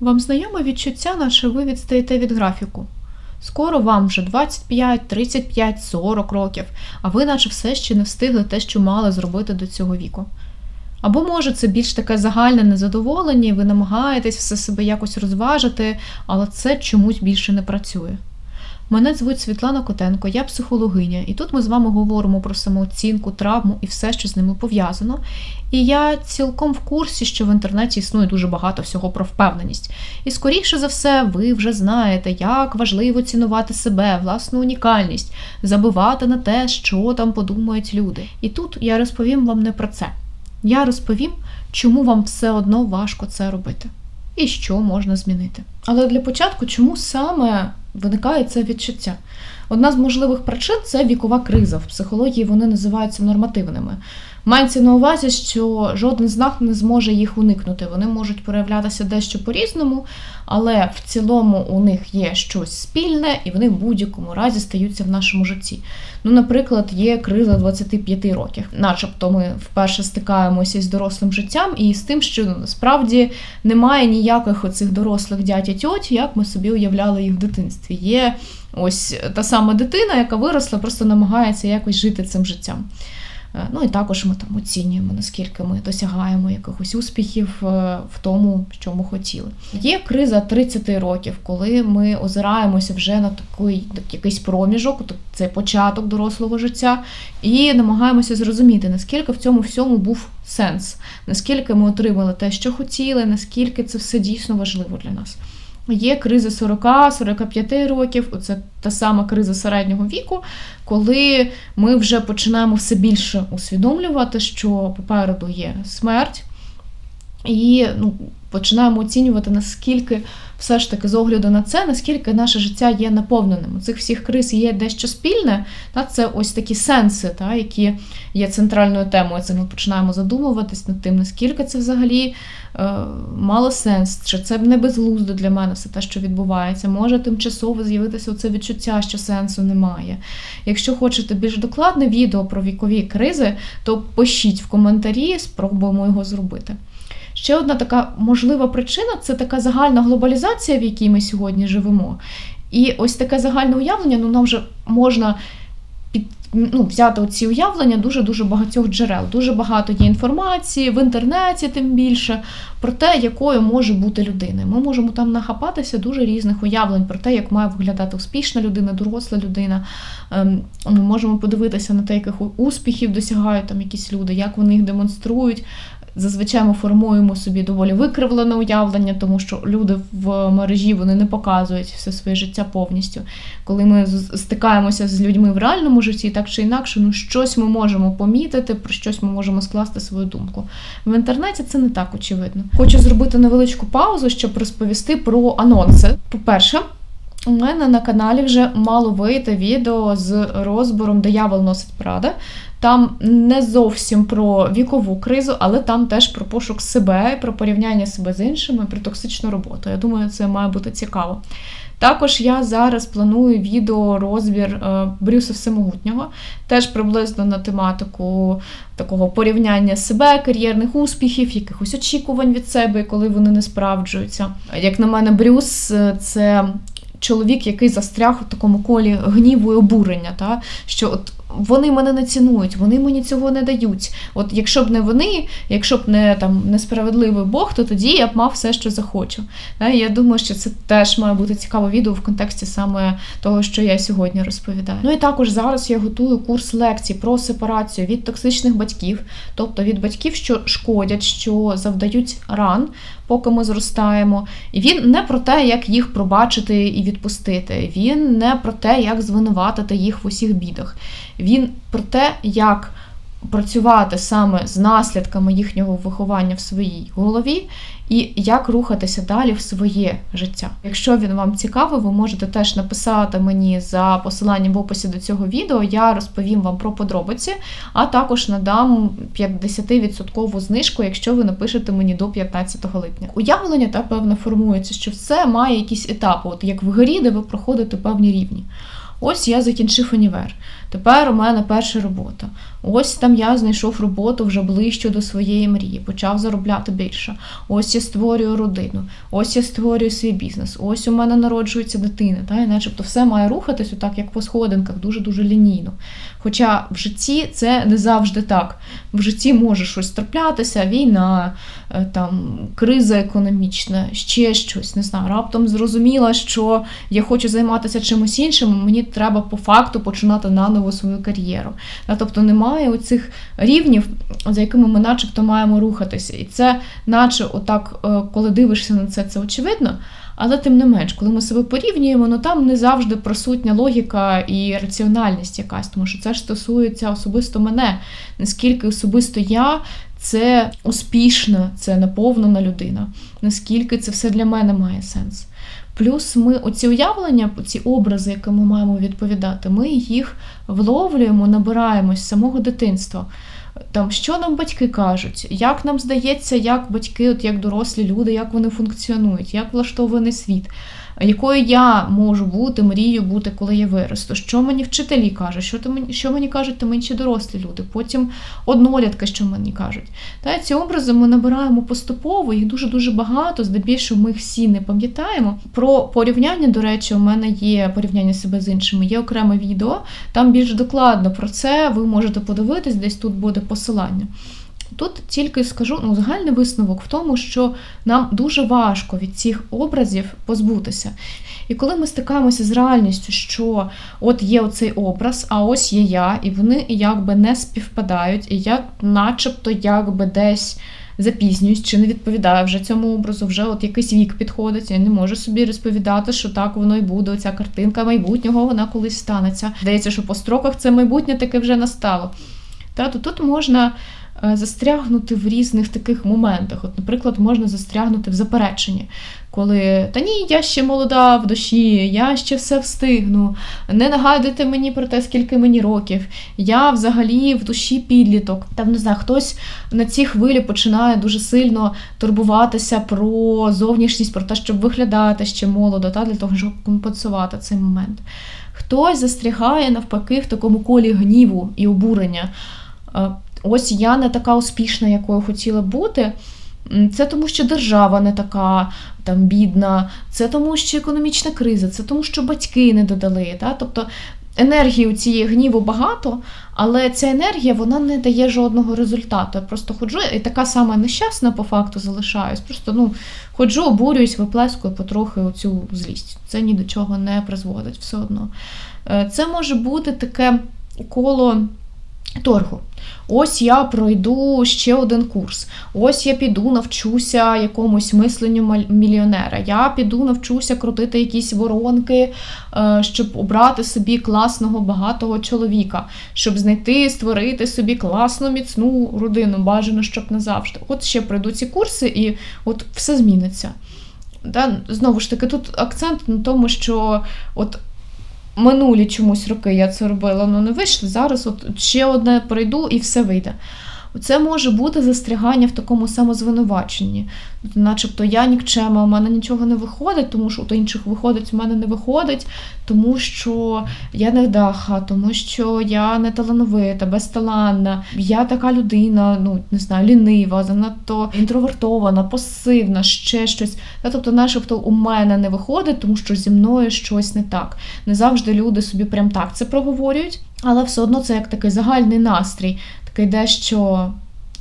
Вам знайоме відчуття, наче ви відстаєте від графіку. Скоро вам вже 25, 35, 40 років, а ви наче все ще не встигли те, що мали зробити до цього віку. Або може це більш таке загальне незадоволення, і ви намагаєтесь все себе якось розважити, але це чомусь більше не працює. Мене звуть Світлана Котенко, я психологиня, і тут ми з вами говоримо про самооцінку, травму і все, що з ними пов'язано. І я цілком в курсі, що в інтернеті існує дуже багато всього про впевненість. І скоріше за все, ви вже знаєте, як важливо цінувати себе, власну унікальність, забивати на те, що там подумають люди. І тут я розповім вам не про це. Я розповім, чому вам все одно важко це робити і що можна змінити. Але для початку, чому саме виникає це відчуття? Одна з можливих причин це вікова криза. В психології вони називаються нормативними. Мається на увазі, що жоден з нас не зможе їх уникнути. Вони можуть проявлятися дещо по-різному, але в цілому у них є щось спільне, і вони в будь-якому разі стаються в нашому житті. Ну, наприклад, є криза 25 років, начебто ми вперше стикаємося із дорослим життям і з тим, що насправді немає ніяких оцих дорослих дядь і тьоть, як ми собі уявляли їх в дитинстві. Є ось та сама дитина, яка виросла, просто намагається якось жити цим життям. Е, Ну і також ми там оцінюємо, наскільки ми досягаємо якихось успіхів е, в тому, що ми хотіли. Є криза 30 років, коли ми озираємося вже на такий так, якийсь проміжок, це початок дорослого життя, і намагаємося зрозуміти, наскільки в цьому всьому був сенс, наскільки ми отримали те, що хотіли, наскільки це все дійсно важливо для нас. Є криза 40-45 років, оце та сама криза середнього віку, коли ми вже починаємо все більше усвідомлювати, що попереду є смерть, і ну, починаємо оцінювати, наскільки все ж таки з огляду на це, наскільки наше життя є наповненим. У цих всіх криз є дещо спільне, та це ось такі сенси, та, які є центральною темою. Це ми починаємо задумуватись над тим, наскільки це взагалі е, мало сенс, чи це не безглуздо для мене все те, що відбувається. Може тимчасово з'явитися це відчуття, що сенсу немає. Якщо хочете більш докладне відео про вікові кризи, то пишіть в коментарі, спробуємо його зробити. Ще одна така можлива причина це така загальна глобалізація, в якій ми сьогодні живемо. І ось таке загальне уявлення, ну нам вже можна під, ну, взяти ці уявлення дуже-дуже багатьох джерел. Дуже багато є інформації в інтернеті, тим більше, про те, якою може бути людина. Ми можемо там нахапатися дуже різних уявлень про те, як має виглядати успішна людина, доросла людина. Ем, Ми можемо подивитися на те, яких успіхів досягають там якісь люди, як вони їх демонструють. Зазвичай ми формуємо собі доволі викривлене уявлення, тому що люди в мережі вони не показують все своє життя повністю. Коли ми стикаємося з людьми в реальному житті, так чи інакше, ну щось ми можемо помітити, про щось ми можемо скласти свою думку. В інтернеті це не так очевидно. Хочу зробити невеличку паузу, щоб розповісти про анонси. По-перше, у мене на каналі вже мало вийти відео з розбором Диявол носить Прада. Там не зовсім про вікову кризу, але там теж про пошук себе, про порівняння себе з іншими, про токсичну роботу. Я думаю, це має бути цікаво. Також я зараз планую відео розбір е, Брюса Всемогутнього, теж приблизно на тематику такого порівняння себе, кар'єрних успіхів, якихось очікувань від себе, коли вони не справджуються. Як на мене, Брюс е, це чоловік, який застряг у такому колі гніву і обурення, та що от вони мене не цінують, вони мені цього не дають. От якщо б не вони, якщо б не там несправедливий Бог, то тоді я б мав все, що захочу. Я думаю, що це теж має бути цікаве відео в контексті саме того, що я сьогодні розповідаю. Ну і також зараз я готую курс лекцій про сепарацію від токсичних батьків, тобто від батьків, що шкодять, що завдають ран. Поки ми зростаємо, і він не про те, як їх пробачити і відпустити. Він не про те, як звинуватити їх в усіх бідах. Він про те, як працювати саме з наслідками їхнього виховання в своїй голові, і як рухатися далі в своє життя. Якщо він вам цікавий, ви можете теж написати мені за посиланням в описі до цього відео. Я розповім вам про подробиці, а також надам 50% знижку, якщо ви напишете мені до 15 липня. Уявлення та певно формується, що все має якісь етапи, от як в горі, де ви проходите певні рівні. Ось я закінчив універ. Тепер у мене перша робота. Ось там я знайшов роботу вже ближче до своєї мрії, почав заробляти більше. Ось я створюю родину, ось я створюю свій бізнес, ось у мене народжується дитина. Та, і начебто все має рухатись отак, як по сходинках, дуже-дуже лінійно. Хоча в житті це не завжди так. В житті може щось траплятися, війна, е, там, криза економічна, ще щось, не знаю, раптом зрозуміла, що я хочу займатися чимось іншим, мені треба по факту починати наново свою кар'єру. Тобто немає оцих рівнів, за якими ми начебто маємо рухатися. І це, наче, отак, е, коли дивишся на це, це очевидно. Але тим не менш, коли ми себе порівнюємо, ну там не завжди присутня логіка і раціональність якась, тому що це ж стосується особисто мене. Наскільки особисто я це успішна, це наповнена людина, наскільки це все для мене має сенс. Плюс ми оці уявлення, ці образи, які ми маємо відповідати, ми їх вловлюємо, набираємось з самого дитинства. Там, що нам батьки кажуть, як нам здається, як батьки, от як дорослі люди, як вони функціонують, як влаштований світ, якою я можу бути, мрію бути, коли я виросту. Що мені вчителі кажуть, що мені, що мені кажуть там інші дорослі люди, потім однолітки, що мені кажуть. Та ці образи ми набираємо поступово, їх дуже-дуже багато, здебільшого ми всі не пам'ятаємо. Про порівняння, до речі, у мене є порівняння себе з іншими, є окреме відео, там більш докладно про це ви можете подивитись, десь тут буде посилання. Тут тільки скажу ну, загальний висновок в тому, що нам дуже важко від цих образів позбутися. І коли ми стикаємося з реальністю, що от є оцей образ, а ось є я, і вони якби не співпадають, і я начебто якби десь запізнююсь чи не відповідаю вже цьому образу, вже от якийсь вік підходить, я не можу собі розповідати, що так воно і буде. Оця картинка майбутнього вона колись станеться. Здається, що по строках це майбутнє таке вже настало. Та, то тут можна застрягнути в різних таких моментах. От, наприклад, можна застрягнути в запереченні, коли та ні, я ще молода в душі, я ще все встигну. Не нагадуйте мені про те, скільки мені років. Я взагалі в душі підліток. Там не знаю, хтось на цій хвилі починає дуже сильно турбуватися про зовнішність, про те, щоб виглядати ще молодо, та, для того, щоб компенсувати цей момент. Хтось застрягає навпаки в такому колі гніву і обурення. Ось я не така успішна, якою хотіла бути. Це тому, що держава не така там бідна, це тому, що економічна криза, це тому, що батьки не додали. Та? Тобто енергії у цієї гніву багато, але ця енергія вона не дає жодного результату. Я просто ходжу і така сама нещасна по факту залишаюсь. Просто ну, ходжу, обурююсь, виплескую потрохи оцю злість. Це ні до чого не призводить все одно. Е, Це може бути таке коло торгу. Ось я пройду ще один курс. Ось я піду навчуся якомусь мисленню мільйонера. Я піду навчуся крутити якісь воронки, е, щоб обрати собі класного багатого чоловіка, щоб знайти, створити собі класну міцну родину, бажано, щоб назавжди. От ще пройду ці курси, і от все зміниться. Знову ж таки, тут акцент на тому, що от минулі чомусь роки я це робила, але не вийшло. Зараз от ще одне пройду і все вийде. Це може бути застрягання в такому самозвинуваченні. Начебто я нікчема, у мене нічого не виходить, тому що у інших виходить, у мене не виходить, тому що я невдаха, тому що я не талановита, безталанна. Я така людина, ну не знаю, лінива, занадто інтровертована, пасивна, ще щось. Тобто, начебто, у мене не виходить, тому що зі мною щось не так. Не завжди люди собі прям так це проговорюють, але все одно це як такий загальний настрій, такий дещо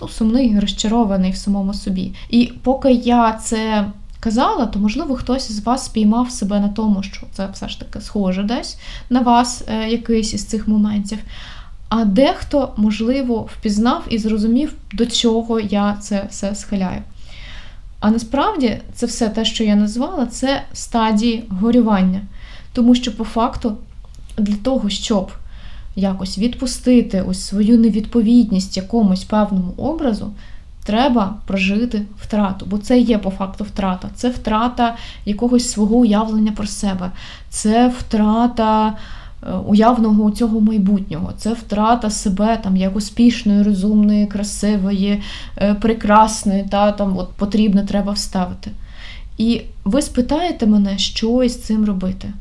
ну, сумний, розчарований в самому собі. І поки я це казала, то можливо хтось з вас спіймав себе на тому, що це все ж таки схоже десь на вас, е, якийсь із цих моментів. А дехто, можливо, впізнав і зрозумів, до чого я це все схиляю. А насправді це все те, що я назвала, це стадії горювання. Тому що, по факту, для того, щоб якось відпустити ось свою невідповідність якомусь певному образу, треба прожити втрату, бо це є по факту втрата. Це втрата якогось свого уявлення про себе, це втрата е, уявного цього майбутнього, це втрата себе там як успішної, розумної, красивої, е, прекрасної, та там от потрібно треба вставити. І ви спитаєте мене, що із цим робити.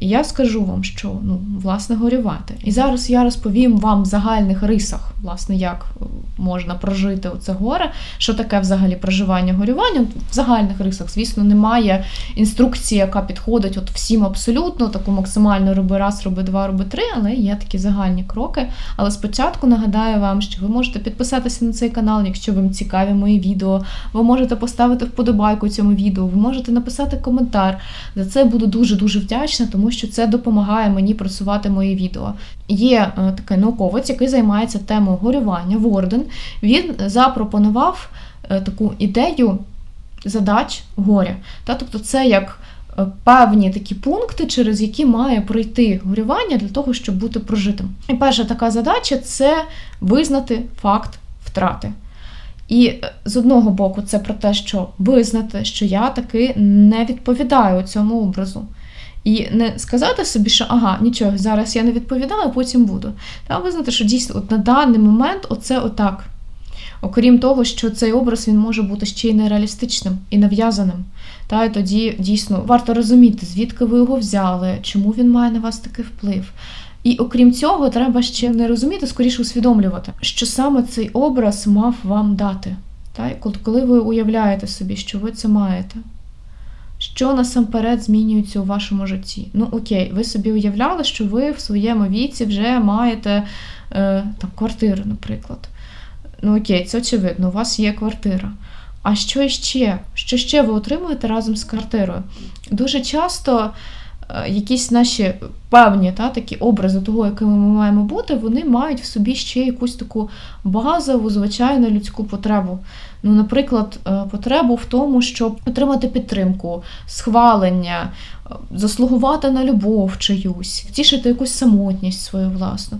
І я скажу вам, що ну, власне горювати. І зараз я розповім вам в загальних рисах, власне, як е, можна прожити оце горе, що таке взагалі проживання горювання. В загальних рисах, звісно, немає інструкції, яка підходить от всім абсолютно, таку максимально роби раз, роби два, роби три, але є такі загальні кроки. Але спочатку нагадаю вам, що ви можете підписатися на цей канал, якщо вам цікаві мої відео. Ви можете поставити вподобайку цьому відео, ви можете написати коментар. За це буду дуже-дуже вдячна, тому що це допомагає мені просувати мої відео. Є е, такий науковець, який займається темою горювання, Ворден. Він запропонував е, таку ідею задач горя. Тобто, це як е, певні такі пункти, через які має пройти горювання для того, щоб бути прожитим. І перша така задача це визнати факт втрати. І з одного боку, це про те, що визнати, що я таки не відповідаю цьому образу. І не сказати собі, що ага, нічого, зараз я не відповідаю, потім буду. Та визнати, що дійсно от на даний момент оце отак. Окрім того, що цей образ він може бути ще й нереалістичним і нав'язаним. Та і тоді дійсно варто розуміти, звідки ви його взяли, чому він має на вас такий вплив. І окрім цього, треба ще не розуміти, скоріше усвідомлювати, що саме цей образ мав вам дати. Та? Коли ви уявляєте собі, що ви це маєте, що насамперед змінюється у вашому житті? Ну, окей, ви собі уявляли, що ви в своєму віці вже маєте е, там, квартиру, наприклад. Ну, окей, це очевидно, у вас є квартира. А що ще? Що ще ви отримуєте разом з квартирою? Дуже часто якісь наші певні та, такі образи того, якими ми маємо бути, вони мають в собі ще якусь таку базову, звичайну людську потребу. Ну, наприклад, е, потребу в тому, щоб отримати підтримку, схвалення, е, заслугувати на любов чиюсь, втішити якусь самотність свою власну.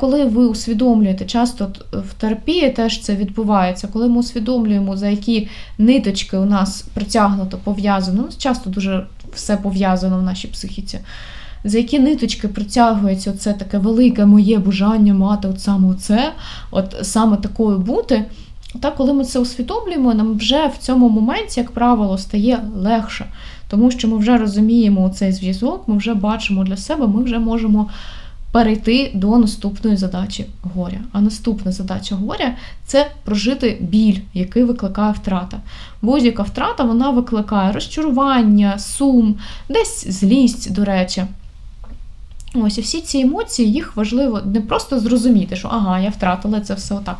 Коли ви усвідомлюєте, часто в терапії теж це відбувається, коли ми усвідомлюємо, за які ниточки у нас притягнуто, пов'язано, ну, часто дуже все пов'язано в нашій психіці. За які ниточки притягується це таке велике моє бажання мати от саме це, от саме такою бути. Та коли ми це усвідомлюємо, нам вже в цьому моменті, як правило, стає легше, тому що ми вже розуміємо цей зв'язок, ми вже бачимо для себе, ми вже можемо перейти до наступної задачі горя. А наступна задача горя це прожити біль, який викликає втрата. Будь-яка втрата вона викликає розчарування, сум, десь злість, до речі. Ось і всі ці емоції, їх важливо не просто зрозуміти, що ага, я втратила це все отак.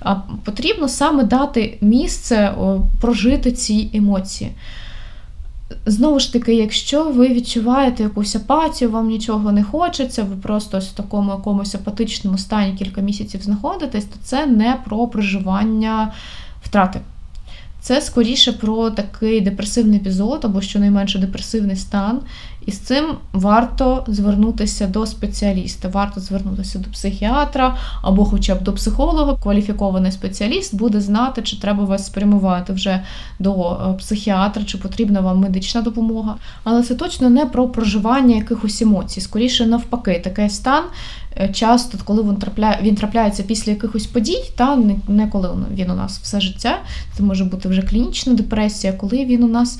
А потрібно саме дати місце прожити ці емоції. Знову ж таки, якщо ви відчуваєте якусь апатію, вам нічого не хочеться, ви просто в такому якомусь апатичному стані кілька місяців знаходитесь, то це не про проживання втрати. Це скоріше про такий депресивний епізод або щонайменше депресивний стан. І з цим варто звернутися до спеціаліста, варто звернутися до психіатра або хоча б до психолога. Кваліфікований спеціаліст буде знати, чи треба вас спрямувати вже до е, психіатра, чи потрібна вам медична допомога. Але це точно не про проживання якихось емоцій. Скоріше навпаки, такий стан е, часто, коли він трапляє, він трапляється після якихось подій, та не коли він у нас все життя. Це може бути вже клінічна депресія, коли він у нас.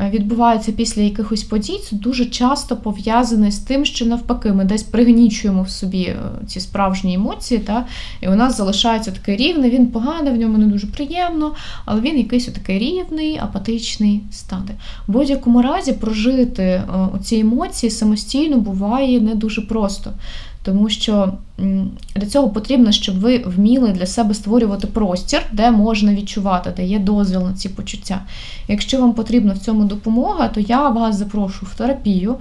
Відбувається після якихось подій, це дуже часто пов'язане з тим, що навпаки, ми десь пригнічуємо в собі е, ці справжні емоції, та, і у нас залишається такий рівний, він поганий, в ньому не дуже приємно, але він якийсь такий рівний, апатичний стан. В будь-якому разі прожити е, ці емоції самостійно буває не дуже просто. Тому що для цього потрібно, щоб ви вміли для себе створювати простір, де можна відчувати, де є дозвіл на ці почуття. Якщо вам потрібна в цьому допомога, то я вас запрошую в терапію.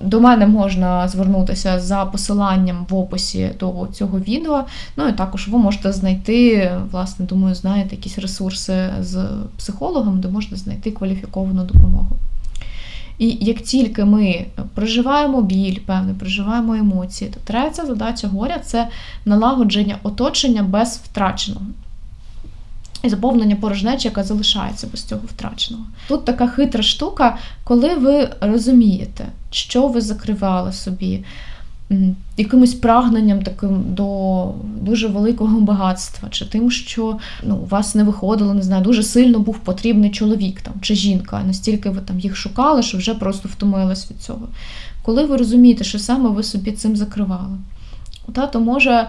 До мене можна звернутися за посиланням в описі до цього відео. Ну і також ви можете знайти, власне, думаю, знаєте, якісь ресурси з психологом, де можна знайти кваліфіковану допомогу. І як тільки ми проживаємо біль, певне, проживаємо емоції, то третя задача горя це налагодження оточення без втраченого. І заповнення порожнечі, яка залишається без цього втраченого. Тут така хитра штука, коли ви розумієте, що ви закривали собі, якимось прагненням таким до дуже великого багатства, чи тим, що ну, у вас не виходило, не знаю, дуже сильно був потрібний чоловік там, чи жінка, настільки ви там їх шукали, що вже просто втомились від цього. Коли ви розумієте, що саме ви собі цим закривали, тато може,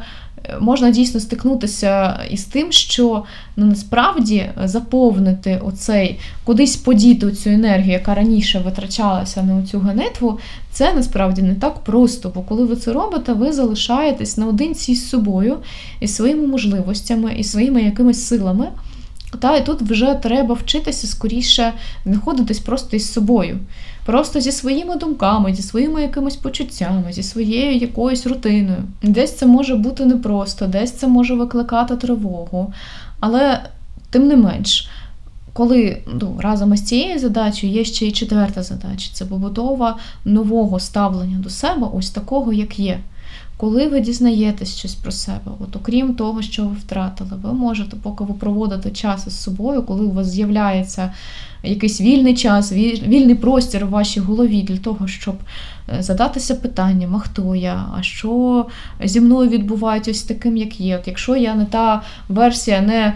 можна дійсно стикнутися із тим, що ну, насправді заповнити оцей, кудись подіти цю енергію, яка раніше витрачалася на цю ганетву, це насправді не так просто. Бо коли ви це робите, ви залишаєтесь наодинці з собою, і своїми можливостями, і своїми якимись силами. Та, і тут вже треба вчитися скоріше знаходитись просто із собою, просто зі своїми думками, зі своїми якимись почуттями, зі своєю якоюсь рутиною. Десь це може бути непросто, десь це може викликати тривогу. Але тим не менш, коли ну, разом із цією задачею є ще й четверта задача це побудова нового ставлення до себе, ось такого, як є. Коли ви дізнаєтесь щось про себе, от окрім того, що ви втратили, ви можете, поки ви проводите час із собою, коли у вас з'являється якийсь вільний час, вільний простір у вашій голові для того, щоб е, задатися питанням, а хто я, а що зі мною відбувається ось таким, як є. От Якщо я не та версія, не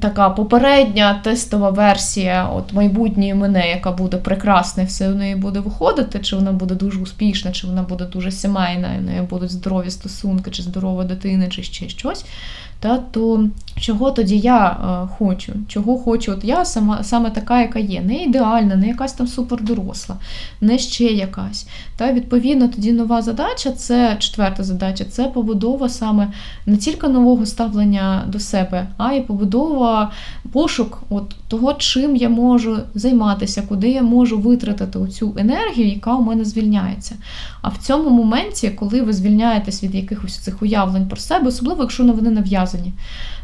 така попередня тестова версія от майбутньої мене, яка буде прекрасна, все в неї буде виходити, чи вона буде дуже успішна, чи вона буде дуже сімейна, і в неї будуть здорові стосунки, чи здорова дитина, чи ще щось. Та, То чого тоді я е, хочу? Чого хочу от я сама, саме така, яка є, не ідеальна, не якась там супердоросла, не ще якась. Та, Відповідно, тоді нова задача, це четверта задача це побудова саме не тільки нового ставлення до себе, а й побудова пошук от того, чим я можу займатися, куди я можу витратити цю енергію, яка у мене звільняється. А в цьому моменті, коли ви звільняєтесь від якихось цих уявлень про себе, особливо якщо вони нав'язані.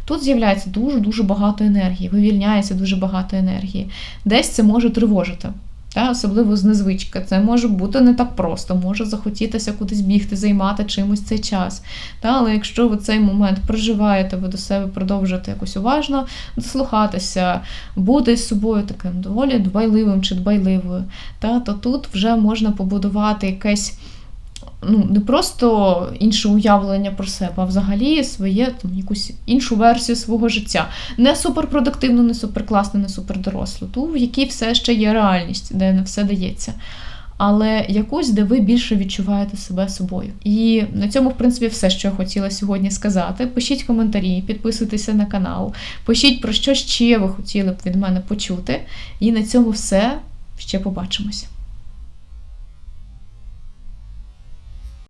Тут з'являється дуже-дуже багато енергії, вивільняється дуже багато енергії. Десь це може тривожити. Та, Особливо з незвички. Це може бути не так просто, може захотітися кудись бігти, займати чимось цей час. Та, Але якщо ви цей момент проживаєте, ви до себе продовжуєте якось уважно дослухатися, бути з собою таким доволі дбайливим чи дбайливою, та, то тут вже можна побудувати якесь ну, не просто інше уявлення про себе, а взагалі своє там, якусь іншу версію свого життя. Не суперпродуктивну, не суперкласну, не супердорослу, ту, в якій все ще є реальність, де не все дається. Але якусь, де ви більше відчуваєте себе собою. І на цьому, в принципі, все, що я хотіла сьогодні сказати. Пишіть коментарі, підписуйтеся на канал, пишіть про що ще ви хотіли б від мене почути. І на цьому все. Ще побачимось.